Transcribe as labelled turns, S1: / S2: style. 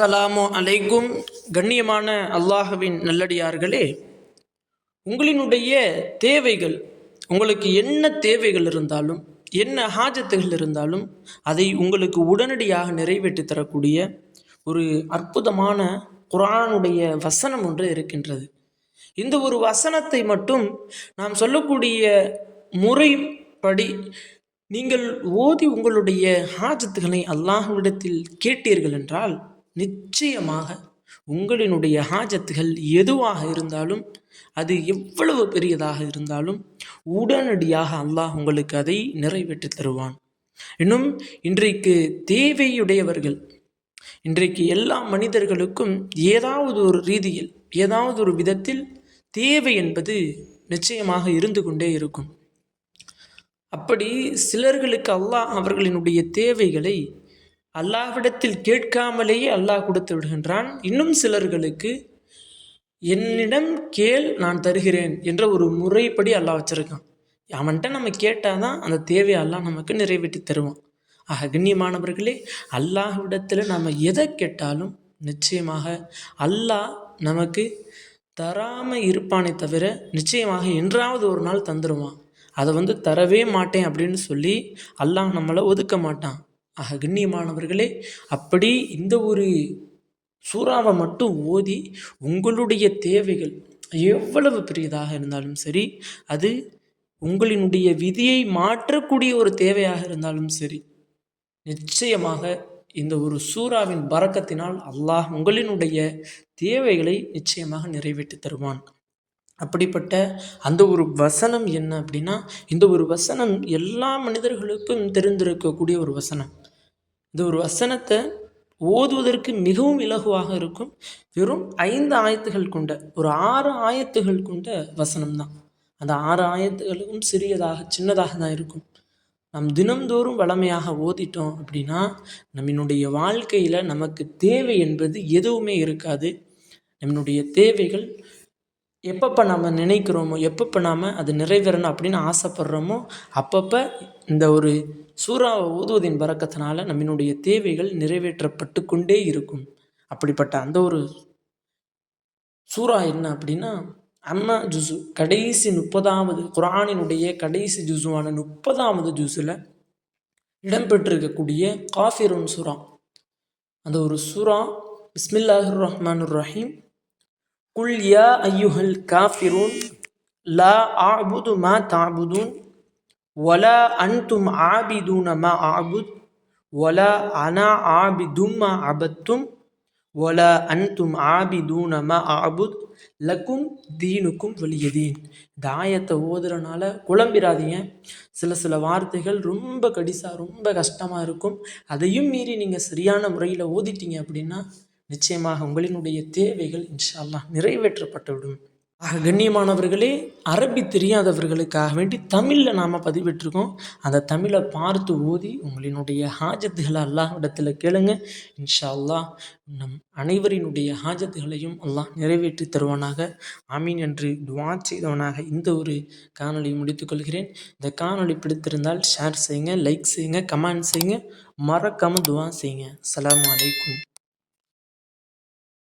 S1: அஸ்ஸலாமு அலைக்கும். கண்ணியமான அல்லாஹுவின் நல்லடியார்களே உங்களினுடைய தேவைகள் உங்களுக்கு என்ன தேவைகள் இருந்தாலும் என்ன ஹாஜத்துகள் இருந்தாலும் அதை உங்களுக்கு உடனடியாக நிறைவேற்றி தரக்கூடிய ஒரு அற்புதமான குரானுடைய வசனம் ஒன்று இருக்கின்றது. இந்த ஒரு வசனத்தை மட்டும் நாம் சொல்லக்கூடிய முறைப்படி நீங்கள் ஓதி உங்களுடைய ஹாஜத்துகளை அல்லாஹ்விடத்தில் கேட்டீர்கள் என்றால் நிச்சயமாக உங்களினுடைய ஹாஜத்துகள் எதுவாக இருந்தாலும் அது எவ்வளவு பெரியதாக இருந்தாலும் உடனடியாக அல்லாஹ் உங்களுக்கு அதை நிறைவேற்றி தருவான். இன்னும் இன்றைக்கு தேவையுடையவர்கள் இன்றைக்கு எல்லா மனிதர்களுக்கும் ஏதாவது ஒரு ரீதியில் ஏதாவது ஒரு விதத்தில் தேவை என்பது நிச்சயமாக இருந்து கொண்டே இருக்கும். அப்படி சிலர்களுக்கு அல்லாஹ் அவர்களினுடைய தேவைகளை அல்லாஹ்விடத்தில் கேட்காமலேயே அல்லாஹ் கொடுத்து விடுகின்றான். இன்னும் சிலர்களுக்கு என்னிடம் கேள் நான் தருகிறேன் என்ற ஒரு முறைப்படி அல்லாஹ் வச்சுருக்கான். அவன்கிட்ட நம்ம கேட்டால் தான் அந்த தேவையை அல்லாஹ் நமக்கு நிறைவேற்றி தருவான். ஆக கண்ணியமானவர்களே அல்லாஹ்விடத்தில் நம்ம எதை கேட்டாலும் நிச்சயமாக அல்லாஹ் நமக்கு தராமல் இருப்பானே தவிர நிச்சயமாக என்றாவது ஒரு நாள் தந்துடுவான் அதை வந்து தரவே மாட்டேன் அப்படின்னு சொல்லி அல்லாஹ் நம்மளை ஒதுக்க மாட்டான். ஆக கண்ணியமானவர்களே அப்படி இந்த ஒரு சூறாவை மட்டும் ஓதி உங்களுடைய தேவைகள் எவ்வளவு பெரியதாக இருந்தாலும் சரி அது உங்களினுடைய விதியை மாற்றக்கூடிய ஒரு தேவையாக இருந்தாலும் சரி நிச்சயமாக இந்த ஒரு சூறாவின் பறக்கத்தினால் அல்லாஹ் உங்களினுடைய தேவைகளை நிச்சயமாக நிறைவேற்றி தருவான். அப்படிப்பட்ட அந்த ஒரு வசனம் என்ன அப்படின்னா இந்த ஒரு வசனம் எல்லா மனிதர்களுக்கும் தெரிந்திருக்கக்கூடிய ஒரு வசனம். இந்த ஒரு வசனத்தை ஓதுவதற்கு மிகவும் இலகுவாக இருக்கும். வெறும் ஐந்து ஆயத்துகள் கொண்ட ஒரு ஆறு ஆயத்துகள் கொண்ட வசனம் தான் அந்த ஆறு ஆயத்துகளுக்கும் சிறியதாக சின்னதாக தான் இருக்கும். நம் தினம்தோறும் வளமையாக ஓதிட்டோம் அப்படின்னா நம்மினுடைய வாழ்க்கையில் நமக்கு தேவை என்பது எதுவுமே இருக்காது. நம்மளுடைய தேவைகள் எப்பப்போ நம்ம நினைக்கிறோமோ எப்பப்போ நாம் அது நிறைவேறணும் அப்படின்னு ஆசைப்படுறோமோ அப்பப்போ இந்த ஒரு சூறாவை ஓதுவதின் பறக்கத்தினால நம்மினுடைய தேவைகள் நிறைவேற்றப்பட்டு கொண்டே இருக்கும். அப்படிப்பட்ட அந்த ஒரு சூறா என்ன அப்படின்னா அம்மா ஜுசு கடைசி முப்பதாவது குரானினுடைய கடைசி ஜுசுவான முப்பதாவது ஜூஸில் இடம்பெற்றிருக்கக்கூடிய காஃபிரோன் சுறா. அந்த ஒரு சூறா பிஸ்மில்லாஹிர் ரஹ்மான் ரஹீம் குல் யா ஐயுஹல் காஃபிரூன் லா ஆபுது மா தாபுதூன் ஒலா அன்தும் ஆபிதூன மா ஆபுத் ஒலா அனா ஆபிதும் மா அபத்தும் ஒலா அன்தும் ஆபிதூன மா ஆபுத் லக்கும் தீனுக்கும் வெளியதீன் இந்த ஆயத்தை ஓதுறனால குழம்பிடாதீங்க சில சில வார்த்தைகள் ரொம்ப கடிசாக ரொம்ப கஷ்டமாக இருக்கும். அதையும் மீறி நீங்கள் சரியான முறையில் ஓதிட்டீங்க அப்படின்னா நிச்சயமாக உங்களினுடைய தேவைகள் இன்ஷா அல்லாஹ் நிறைவேற்றப்பட்டுவிடும். ஆக கண்ணியமானவர்களே அரபி தெரியாதவர்களுக்காக வேண்டி தமிழில் நாம் பதிவிட்டிருக்கோம். அந்த தமிழை பார்த்து ஓதி உங்களினுடைய ஹாஜத்துகளை அல்லாஹ் இடத்துல கேளுங்க. இன்ஷா அல்லாஹ் நம் அனைவரினுடைய ஹாஜத்துகளையும் அல்லாஹ் நிறைவேற்றி தருவானாக. ஆமீன் என்று துவா செய்தவனாக இந்த ஒரு காணொலியை முடித்துக்கொள்கிறேன் இந்த காணொலி பிடித்திருந்தால் ஷேர் செய்யுங்க லைக் செய்யுங்க கமெண்ட் செய்யுங்க. மறக்காமல் துவா செய்யுங்க. அஸ்ஸலாமு அலைக்கும்.